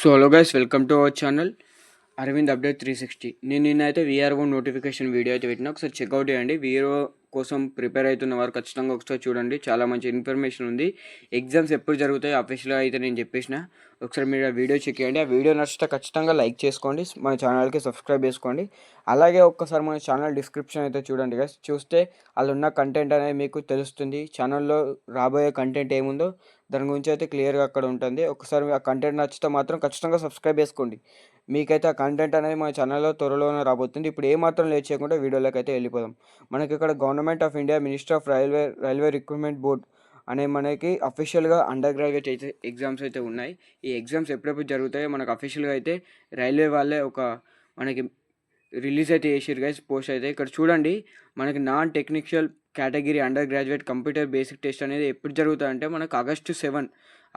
Solo guys welcome to our channel Aravind update three sixty నేను నిన్నైతే VRO notification video అయితే పెట్టినా. ఒకసారి చెక్అవుట్ చేయండి. వీఆర్ఓ కోసం ప్రిపేర్ అవుతున్న వారు ఖచ్చితంగా ఒకసారి చూడండి. చాలా మంచి ఇన్ఫర్మేషన్ ఉంది. ఎగ్జామ్స్ ఎప్పుడు జరుగుతాయి అఫీషియల్గా అయితే నేను చెప్పేసిన. ఒకసారి మీరు ఆ వీడియో చెక్ చేయండి. ఆ వీడియో నచ్చితే ఖచ్చితంగా లైక్ చేసుకోండి. మన ఛానల్కి సబ్స్క్రైబ్ చేసుకోండి. అలాగే ఒక్కసారి మన ఛానల్ డిస్క్రిప్షన్ అయితే చూడండి గైస్ చూస్తే వాళ్ళు ఉన్న కంటెంట్ అనేది మీకు తెలుస్తుంది. ఛానల్లో రాబోయే కంటెంట్ ఏముందో దాని గురించి అయితే క్లియర్గా అక్కడ ఉంటుంది. ఒకసారి ఆ కంటెంట్ నచ్చితే మాత్రం ఖచ్చితంగా సబ్స్క్రైబ్ చేసుకోండి. మీకైతే ఆ కంటెంట్ అనేది మన ఛానల్లో త్వరలోనే రాబోతుంది. ఇప్పుడు ఏమాత్రం లేట్ చేయకుండా వీడియోలోకి అయితే వెళ్ళిపోదాం. మనకి ఇక్కడ government of India minister of railway railway recruitment board అనే మనకి అఫీషియల్గా అండర్ గ్రాడ్యుయేట్ అయితే ఎగ్జామ్స్ అయితే ఉన్నాయి. ఈ ఎగ్జామ్స్ ఎప్పుడెప్పుడు జరుగుతాయో మనకు అఫీషియల్గా అయితే రైల్వే వాళ్ళే ఒక మనకి రిలీజ్ అయితే చేసారు గైస్ పోస్ట్ అయితే. ఇక్కడ చూడండి మనకి non technical category under graduate computer basic test అనేది ఎప్పుడు జరుగుతుందంటే మనకు August seven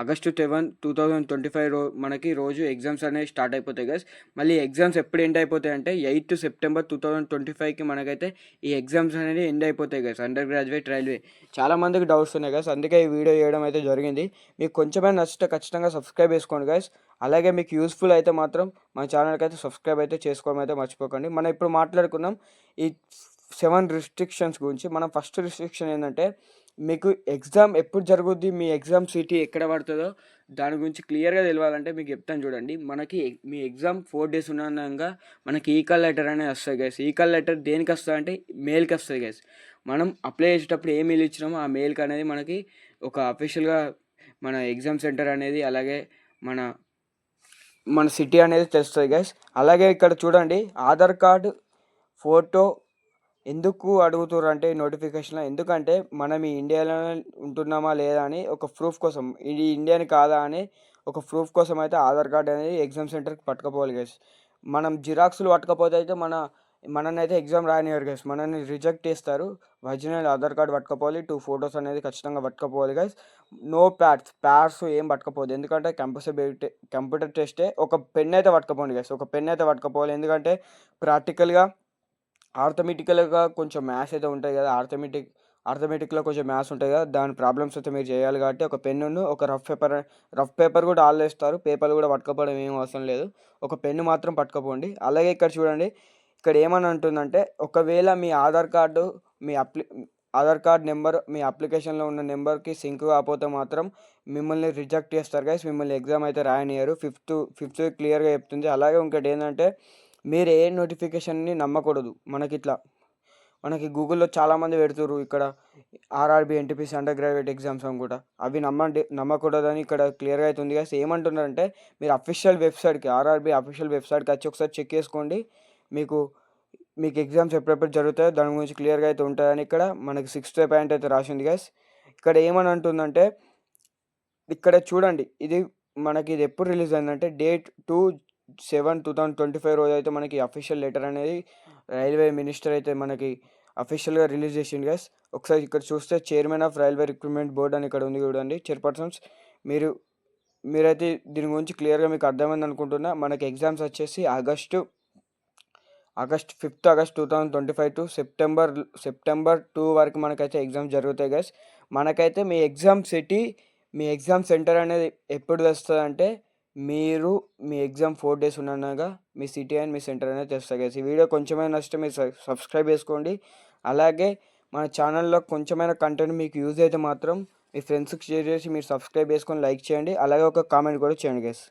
August seven two thousand twenty five రో మనకి రోజు ఎగ్జామ్స్ అనేవి స్టార్ట్ అయిపోతాయి గైస్. మళ్ళీ ఎగ్జామ్స్ ఎప్పుడు ఎండ్ అయిపోతాయి అంటే eighth September two thousand twenty ఫైవ్కి మనకైతే ఈ ఎగ్జామ్స్ అనేది ఎండ్ అయిపోతాయి గైస్ అండర్ గ్రాడ్యుయేట్ రైల్వే. చాలా మందికి డౌట్స్ ఉన్నాయి గైస్ అందుకే ఈ వీడియో చేయడం అయితే జరిగింది. మీకు కొంచెమైనా నచ్చితే ఖచ్చితంగా సబ్స్క్రైబ్ చేసుకోండి గైస్. అలాగే మీకు యూస్ఫుల్ అయితే మాత్రం మన ఛానల్కి అయితే సబ్స్క్రైబ్ అయితే చేసుకోవడం అయితే మర్చిపోకండి. మనం ఇప్పుడు మాట్లాడుకున్నాం ఈ సెవెన్ రిస్ట్రిక్షన్స్ గురించి. మనం ఫస్ట్ రిస్ట్రిక్షన్ ఏంటంటే మీకు ఎగ్జామ్ ఎప్పుడు జరుగుద్ది మీ ఎగ్జామ్ సిటీ ఎక్కడ పడుతుందో దాని గురించి క్లియర్గా తెలియాలంటే మీకు చెప్తాను చూడండి. మనకి మీ ఎగ్జామ్ ఫోర్ డేస్ ఉన్నంగా మనకి ఈకల్ లెటర్ అనేది వస్తుంది గైస్ ఈకల్ లెటర్ దేనికి వస్తుంది అంటే మెయిల్కి వస్తుంది గైస్ మనం అప్లై చేసేటప్పుడు ఏ మెయిల్ ఇచ్చినామో ఆ మెయిల్కి అనేది మనకి ఒక అఫీషియల్గా మన ఎగ్జామ్ సెంటర్ అనేది అలాగే మన మన సిటీ అనేది తెలుస్తుంది గైస్ అలాగే ఇక్కడ చూడండి ఆధార్ కార్డు ఫోటో ఎందుకు అడుగుతుర్రు అంటే నోటిఫికేషన్లో? ఎందుకంటే మనం ఈ ఇండియాలో ఉంటున్నామా లేదా అని ఒక ప్రూఫ్ కోసం. ఇది ఇండియాని కాదా అని ఒక ప్రూఫ్ కోసం అయితే ఆధార్ కార్డ్ అనేది ఎగ్జామ్ సెంటర్కి పట్టుకపోవాలి గైస్. మనం జిరాక్స్లు పట్టుకపోతే అయితే మన మనని అయితే ఎగ్జామ్ రానివ్వరు గైస్. మనల్ని రిజెక్ట్ చేస్తారు. ఒరిజినల్ ఆధార్ కార్డ్ పట్టుకపోవాలి. టూ ఫొటోస్ అనేది ఖచ్చితంగా పట్టుకపోవాలి గైస్. No pads. ప్యాడ్స్ ఏం పట్టుకపోదు. ఎందుకంటే కంపల్సరీ కంప్యూటర్ టెస్టే ఒక పెన్ అయితే పట్టుకపోండి గైస్. ఒక పెన్ అయితే పట్టుకపోవాలి. ఎందుకంటే ప్రాక్టికల్గా ఆర్థమెటికల్గా కొంచెం మ్యాథ్స్ అయితే ఉంటాయి కదా ఆర్థమెటిక్ ఆర్థమెటిక్లో కొంచెం మ్యాథ్స్ ఉంటాయి కదా దాని ప్రాబ్లమ్స్ అయితే మీరు చేయాలి కాబట్టి ఒక పెన్నును ఒక రఫ్ పేపర్ రఫ్ పేపర్ కూడా ఆల్ వేస్తారు పేపర్లు కూడా పట్టుకోపోవడం ఏం అవసరం లేదు ఒక పెన్ను మాత్రం పట్టుకోపోండి. అలాగే ఇక్కడ చూడండి ఇక్కడ ఏమని అంటుందంటే ఒకవేళ మీ ఆధార్ కార్డు మీ అప్లి ఆధార్ కార్డ్ నెంబర్ మీ అప్లికేషన్లో ఉన్న నెంబర్కి సింక్ కాకపోతే మాత్రం మిమ్మల్ని రిజెక్ట్ చేస్తారు గైస్. మిమ్మల్ని ఎగ్జామ్ అయితే రాయనియరు ఫిఫ్త్ ఫిఫ్త్ క్లియర్గా చెప్తుంది. అలాగే ఇంకోటి ఏంటంటే మీరు ఏ నోటిఫికేషన్ని నమ్మకూడదు. మనకి ఇట్లా మనకి గూగుల్లో చాలామంది పెడుతుర్రు ఇక్కడ RRB NTPC under graduate exams అని కూడా. అవి నమ్మండి నమ్మకూడదని ఇక్కడ క్లియర్గా అవుతుంది కదా ఏమంటున్నారంటే మీరు అఫీషియల్ వెబ్సైట్కి ఆర్ఆర్బి అఫీషియల్ వెబ్సైట్కి వచ్చి ఒకసారి చెక్ చేసుకోండి. మీకు మీకు ఎగ్జామ్స్ ఎప్పుడెప్పుడు జరుగుతాయో దాని గురించి క్లియర్గా అయితే ఉంటుందని ఇక్కడ మనకి సిక్స్త్ పాయింట్ అయితే రాసింది గైస్ ఇక్కడ ఏమని అంటుందంటే ఇక్కడ చూడండి ఇది మనకి ఇది ఎప్పుడు రిలీజ్ అయిందంటే date two seven two thousand twenty five రోజు అయితే మనకి అఫీషియల్ లెటర్ అనేది రైల్వే మినిస్టర్ అయితే మనకి అఫీషియల్గా రిలీజ్ చేసింది గైస్ ఒకసారి ఇక్కడ చూస్తే chairman of railway recruitment board అని ఇక్కడ ఉంది చూడండి చైర్పర్సన్స్ మీరు మీరైతే దీని గురించి క్లియర్గా మీకు అర్థమైంది అనుకుంటున్నా. మనకి ఎగ్జామ్స్ వచ్చేసి August August fifth August two thousand twenty five to September September two వరకు మనకైతే ఎగ్జామ్స్ జరుగుతాయి గైస్ మనకైతే మీ ఎగ్జామ్ సిటీ మీ ఎగ్జామ్ సెంటర్ అనేది ఎప్పుడు వస్తుంది అంటే మీరు మీ ఎగ్జామ్ ఫోర్ డేస్ ఉన్నాగా మీ సిటీ అండ్ మీ సెంటర్ అనేది తెలుస్తాయి గైస్ ఈ వీడియో కొంచెమైనా నష్టం మీరు సబ్- సబ్స్క్రైబ్ చేసుకోండి. అలాగే మన ఛానల్లో కొంచెమైనా కంటెంట్ మీకు యూజ్ అయితే మాత్రం మీ ఫ్రెండ్స్కి షేర్ చేసి మీరు సబ్స్క్రైబ్ చేసుకొని లైక్ చేయండి. అలాగే ఒక కామెంట్ కూడా చేయండి గైస్